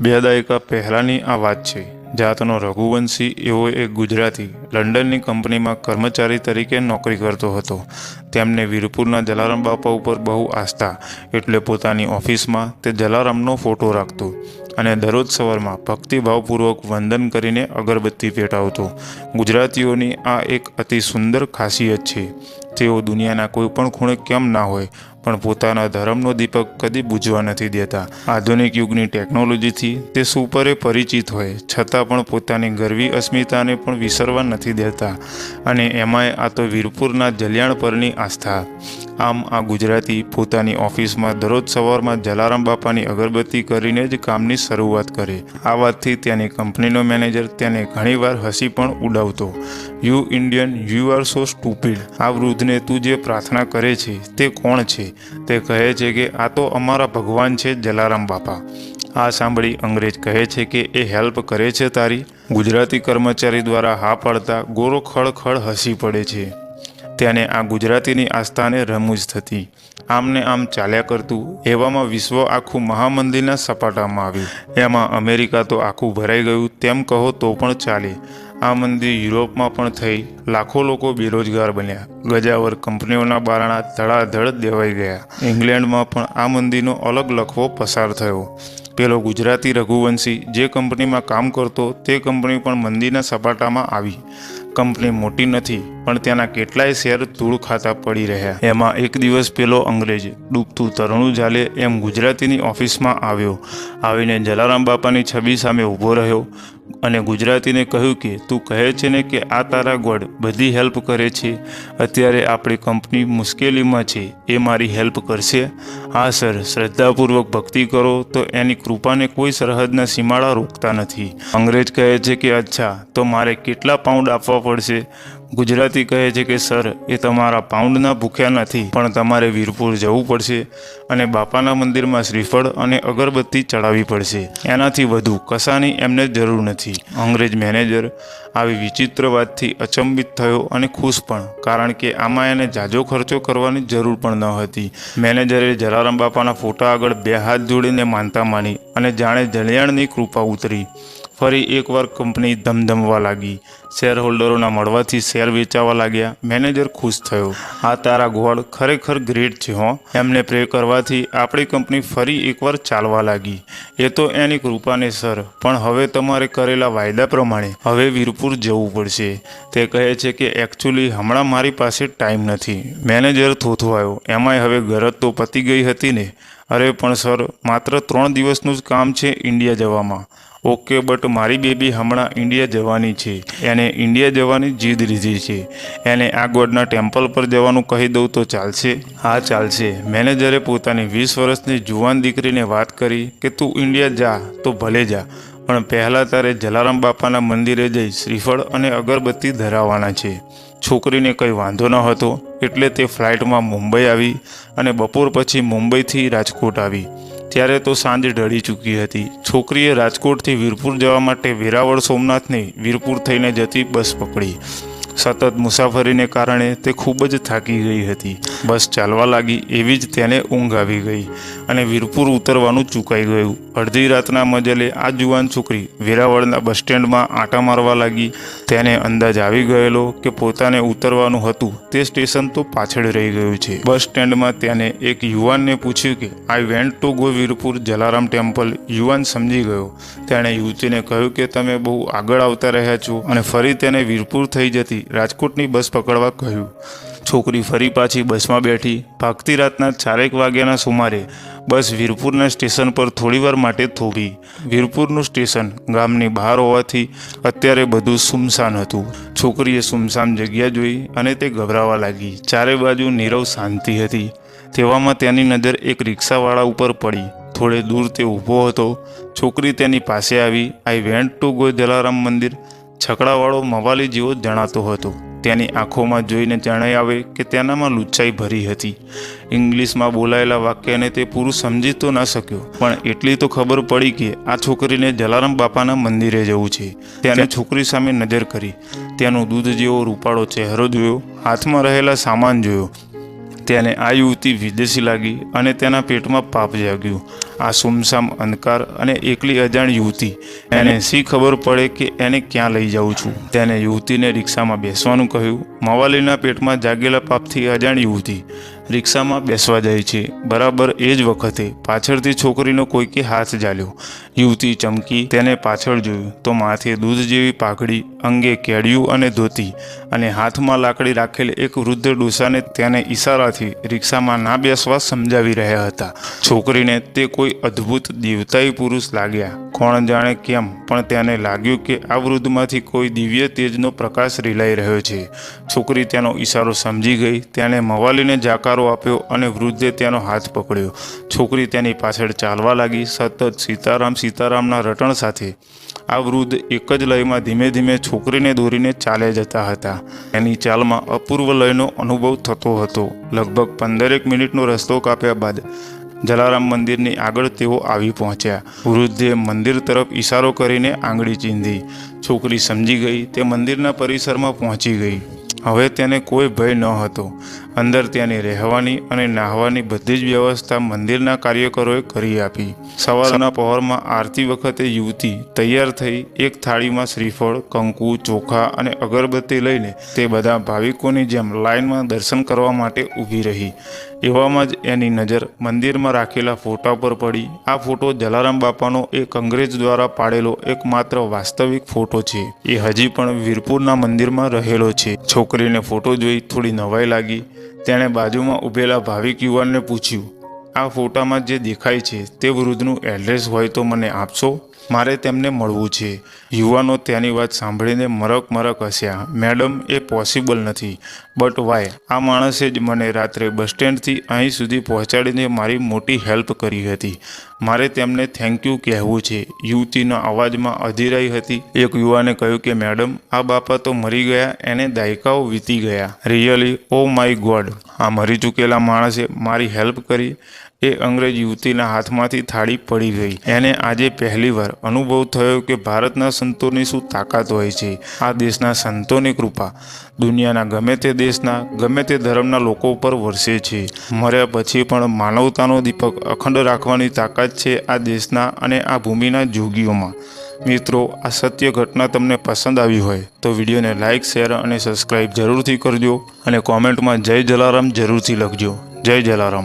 બે દાયકા પહેલાંની આ વાત છે. જાતનો રઘુવંશી એવો એક ગુજરાતી લંડનની કંપનીમાં કર્મચારી તરીકે નોકરી કરતો હતો. તેમને વીરપુરના જલારામ બાપા ઉપર બહુ આસ્થા, એટલે પોતાની ઓફિસમાં તે જલારામનો ફોટો રાખતો અને દરરોજ સવારમાં ભક્તિભાવપૂર્વક વંદન કરીને અગરબત્તી પેટાવતો. ગુજરાતીઓની આ એક અતિ સુંદર ખાસિયત છે, તેઓ દુનિયાના કોઈ પણ ખૂણે કેમ ના હોય, પણ પોતાના ધર્મનો દીપક કદી બુજવા નથી દેતા. આધુનિક યુગની ટેકનોલોજીથી તે સુપરે પરિચિત હોય, છતાં પણ પોતાની ગરવી અસ્મિતાને પણ વિસરવા નથી દેતા અને એમાંય આ તો વીરપુરના જલિયાણ પરની આસ્થા. આમ આ ગુજરાતી પોતાની ઓફિસમાં દરરોજ સવારમાં જલારામ બાપાની અગરબત્તી કરીને જ કામની શરૂઆત કરે. આ વાતથી ત્યાંની કંપનીનો મેનેજર તેને ઘણીવાર હસી પણ ઉડાવતો. You Indian you are so stupid આ વૃદ્ધને તું જે પ્રાર્થના કરે છે, તે કોણ છે તે કહે છે કે, આ તો અમારા ભગવાન છે જલારામ બાપા. આ સાંભળી અંગ્રેજ કહે છે કે, એ હેલ્પ કરે છે તારી? ગુજરાતી કર્મચારી દ્વારા હા પાડતા ગોરો ખળખળ હસી પડે છે. તેને આ ગુજરાતીની આસ્થાને રમૂજ થતી. આમને આમ ચાલ્યા કરતું, એવામાં વિશ્વ આખું મહામંદિરના સપાટામાં આવ્યું. એમાં અમેરિકા તો આખું ભરાઈ ગયું, તેમ કહો તો પણ ચાલે. આ મંદિર યુરોપમાં પણ થઈ, લાખો લોકો બેરોજગાર બન્યા. ગજાવર કંપનીઓના બારણા ધડાધડ દેવાઈ ગયા. ઇંગ્લેન્ડમાં પણ આ મંદિરનો અલગ લખવો પસાર થયો. પેલો ગુજરાતી રઘુવંશી જે કંપનીમાં કામ કરતો તે કંપની પણ મંદીના સપાટામાં આવી. કંપની મોટી નથી, પણ ત્યાંના કેટલાય શેર ધૂળ ખાતા પડી રહ્યા. એમાં એક દિવસ પેલો અંગ્રેજ ડૂબતું તરણું ઝાલે એમ ગુજરાતીની ઓફિસમાં આવ્યો. આવીને જલારામ બાપાની છબી સામે ઊભો રહ્યો. અને ગુજરાતીને કહ્યું કે, તું કહે છે ને કે આ તારા ગોડ બધી હેલ્પ કરે છે. અત્યારે આપણી કંપની મુશ્કેલીમાં છે. એ મારી હેલ્પ કરશે. હા, સર. શ્રદ્ધાપૂર્વક ભક્તિ કરો. તો એની કૃપાને કોઈ સરહદના સીમાડા રોકતા નથી. અંગ્રેજ કહે છે કે, અચ્છા. તો મારે કેટલા પાઉન્ડ આપવા પડશે? ગુજરાતી કહે છે કે, સર, એ તમારા પાઉન્ડના ભૂખ્યા નથી, પણ તમારે વીરપુર જવું પડશે અને બાપાના મંદિરમાં શ્રીફળ અને અગરબત્તી ચડાવવી પડશે. એનાથી વધુ કશાની એમને જરૂર નથી. અંગ્રેજ મેનેજર આવી વિચિત્ર વાતથી અચંબિત થયો અને ખુશ પણ, કારણ કે આમાં એને જાજો ખર્ચો કરવાની જરૂર પણ ન હતી. મેનેજરે જલારામ બાપાના ફોટા આગળ બે હાથ જોડીને માનતા માની અને જાણે જલિયાણની કૃપા ઉતરી. ફરી એકવાર કંપની ધમધમવા લાગી. શેર હોલ્ડરોના મળવાથી શેર વેચાવા લાગ્યા. મેનેજર ખુશ થયો. આ તારા ગોળ ખરેખર ગ્રેટ છે, હો. એમને પ્રે કરવાથી આપણી કંપની ફરી એકવાર ચાલવા લાગી. એ તો એની કૃપાને, સર. પણ હવે તમારે કરેલા વાયદા પ્રમાણે હવે વીરપુર જવું પડશે. તે કહે છે કે એકચ્યુઅલી હમણાં મારી પાસે ટાઈમ નથી. મેનેજર થોથવાયો. એમાંય હવે ગરજ તો પતી ગઈ હતી ને? અરે પણ, સર, માત્ર ત્રણ દિવસનું જ કામ છે ઇન્ડિયા જવામાં. ઓકે, બટ મારી બેબી હમણાં ઇન્ડિયા જવાની છે. એને ઇન્ડિયા જવાની જીદ લીધી છે. એને આ ગોડના ટેમ્પલ પર જવાનું કહી દઉં તો ચાલશે? હા, ચાલશે. મેનેજરે પોતાની વીસ વર્ષની જુવાન દીકરીને વાત કરી કે, તું ઇન્ડિયા જા, તો ભલે જા. પણ પહેલાં તારે જલારામ બાપાના મંદિરે જઈ શ્રીફળ અને અગરબત્તી ધરાવવાના છે. છોકરીને કંઈ વાંધો ન હતો. એટલે તે ફ્લાઇટમાં મુંબઈ આવી અને બપોર પછી મુંબઈથી રાજકોટ આવી. ત્યારે તો સાંજ ઢળી ચૂકી હતી. છોકરીએ રાજકોટથી વીરપુર જવા માટે વેરાવળ સોમનાથની વીરપુર થઈને જતી બસ પકડી. સતત મુસાફરીને કારણે તે ખૂબ જ થાકી ગઈ હતી. બસ ચાલવા લાગી. એવી જ તેને ઊંઘ આવી ગઈ અને વીરપુર ઉતરવાનું ચૂકાઈ ગયું. અડધી રાતના મજલે આ જુવાન છોકરી વેરાવળના બસ સ્ટેન્ડમાં આંટા મારવા લાગી. તેને અંદાજ આવી ગયેલો કે પોતાને ઉતરવાનું હતું તે સ્ટેશન તો પાછળ રહી ગયું છે. બસ સ્ટેન્ડમાં તેને એક યુવાનને પૂછ્યું કે I went to go Virpur Jalaram temple યુવાન સમજી ગયો. તેણે યુવતીને કહ્યું કે, તમે બહુ આગળ આવતા રહ્યા છો. અને ફરી તેને વીરપુર થઈ જતી રાજકોટની બસ પકડવા કહ્યું. છોકરી ફરી પાછી બસમાં બેઠી. ભાગતી રાતના ચારેક વાગ્યાના સુમારે બસ વીરપુરના સ્ટેશન પર થોડીવાર માટે થોભી. વીરપુરનું સ્ટેશન ગામની બહાર હોવાથી અત્યારે બધું સુમસાન હતું. છોકરીએ સુમસામ જગ્યા જોઈ અને તે ગભરાવા લાગી. ચારે બાજુ નીરવ શાંતિ હતી. તેવામાં તેની નજર એક રિક્ષાવાળા ઉપર પડી. થોડે દૂર તે ઊભો હતો. છોકરી તેની પાસે આવી. I went to go Jalaram મંદિર. છકડાવાળો મવાલી જેવો જણાતો હતો. તેની આંખોમાં જોઈને જણાઈ આવે કે તેનામાં લુચ્ચાઈ ભરી હતી. ઇંગ્લિશમાં બોલાયેલા વાક્યને તે પૂરું સમજી તો ન શક્યો, પણ એટલી તો ખબર પડી કે આ છોકરીને જલારામ બાપાના મંદિરે જવું છે. તેને છોકરી સામે નજર કરી. તેનો દૂધ જેવો રૂપાળો ચહેરો જોયો, હાથમાં રહેલા સામાન જોયો. તેને આ યુવતી વિદેશી લાગી અને તેના પેટમાં પાપ જાગ્યું. આ સુમસામ અંધકાર અને એકલી અજાણ યુવતી. એને શી ખબર પડે કે એને ક્યાં લઈ જાઉં છું? તેને યુવતીને રિક્ષામાં બેસવાનું કહ્યું. મવાલીના પેટમાં જાગેલા પાપથી અજાણ યુવતી રિક્ષામાં બેસવા જાય છે. બરાબર એ જ વખતે પાછળથી છોકરીનો કોઈકે હાથ ઝાલ્યો. યુવતી ચમકી તેને પાછળ જોયું. તો માથે દૂધ જેવી પાઘડી અંગે કેડિયું અને ધોતી અને હાથમાં લાકડી રાખેલ એક વૃદ્ધ ડોસાને તેને ઈશારાથી રિક્ષામાં ના બેસવા સમજાવી રહ્યા હતા. છોકરીને તે કોઈ અદ્ભુત દેવતાઈ પુરુષ લાગ્યા. કોણ જાણે કેમ, પણ તેને લાગ્યું કે આ વૃદ્ધમાંથી કોઈ દિવ્ય તેજનો પ્રકાશ રીલાઈ રહ્યો છે. છોકરી તેનો ઈશારો સમજી ગઈ તેને મવાલીને જાકારો આપ્યો અને વૃદ્ધે તેનો હાથ પકડ્યો. છોકરી તેની પાછળ ચાલવા લાગી, સતત સીતારામ સીતારામના રટણ સાથે. આ વૃદ્ધ એક જ લયમાં ધીમે ધીમે છોકરીને દોરીને ચાલે જતા હતા. એની ચાલમાં અપૂર્વ લયનો અનુભવ થતો હતો. લગભગ પંદરેક મિનિટનો રસ્તો કાપ્યા બાદ જલારામ મંદિરની આગળ તેઓ આવી પહોંચ્યા. વૃદ્ધે મંદિર તરફ ઈશારો કરીને આંગળી ચીંધી. છોકરી સમજી ગઈ, તે મંદિરના પરિસરમાં પહોંચી ગઈ. હવે તેને કોઈ ભય ન હતો. અંદર ત્યાંની રહેવાની અને નાહવાની બધી જ વ્યવસ્થા મંદિરના કાર્યકરોએ કરી આપી. સવારના પહોરમાં આરતી વખતે યુવતી તૈયાર થઈ એક થાળીમાં શ્રીફળ, કંકુ, ચોખા અને અગરબત્તી લઈને તે બધા ભાવિકોની જેમ લાઇનમાં દર્શન કરવા માટે ઊભી રહી. એવામાં જ એની નજર મંદિરમાં રાખેલા ફોટા પર પડી. આ ફોટો જલારામ બાપાનો એક અંગ્રેજ દ્વારા પાડેલો એકમાત્ર વાસ્તવિક ફોટો છે. એ હજી પણ વીરપુરના મંદિરમાં રહેલો છે. છોકરીને ફોટો જોઈ થોડી નવાઈ લાગી. તેણે બાજુમાં ઊભેલા ભાવિક યુવાનને પૂછ્યું, આ ફોટામાં જે દેખાય છે તે વૃદ્ધનું એડ્રેસ હોય તો મને આપશો? મારે તેમને મળવું છે. યુવાનો તેની વાત સાંભળીને મરક મરક હસ્યા. મેડમ, એ પોસિબલ નથી. બટ વાય આ માણસે જ મને રાત્રે બસ સ્ટેન્ડથી અહીં સુધી પહોંચાડીને મારી મોટી હેલ્પ કરી હતી. મારે તેમને થેન્ક યુ કહેવું છે. યુવતીના અવાજમાં અધીરાઈ હતી. એક યુવાને કહ્યું કે, મેડમ, આ બાપા તો મરી ગયા, એને દાયકાઓ વીતી ગયા. રિયલી ઓ માય ગોડ આ મરી ચૂકેલા માણસે મારી હેલ્પ કરી એ અંગ્રેજ યુવતીના હાથમાંથી થાળી પડી ગઈ. એને આજે પહેલીવાર અનુભવ થયો કે ભારતના સંતોની શું તાકાત હોય છે. આ દેશના સંતોની કૃપા દુનિયાના ગમે તે દેશના, ગમે તે ધર્મના લોકો ઉપર વરસે છે. મર્યા પછી પણ માનવતાનો દીપક અખંડ રાખવાની તાકાત છે આ દેશના અને આ ભૂમિના જોગીઓમાં. મિત્રો, આ સત્ય ઘટના તમને પસંદ આવી હોય તો વિડીયોને લાઇક શેર અને સબસ્ક્રાઈબ જરૂરથી કરજો અને કોમેન્ટમાં જય જલારામ જરૂરથી લખજો. જય જલારામ.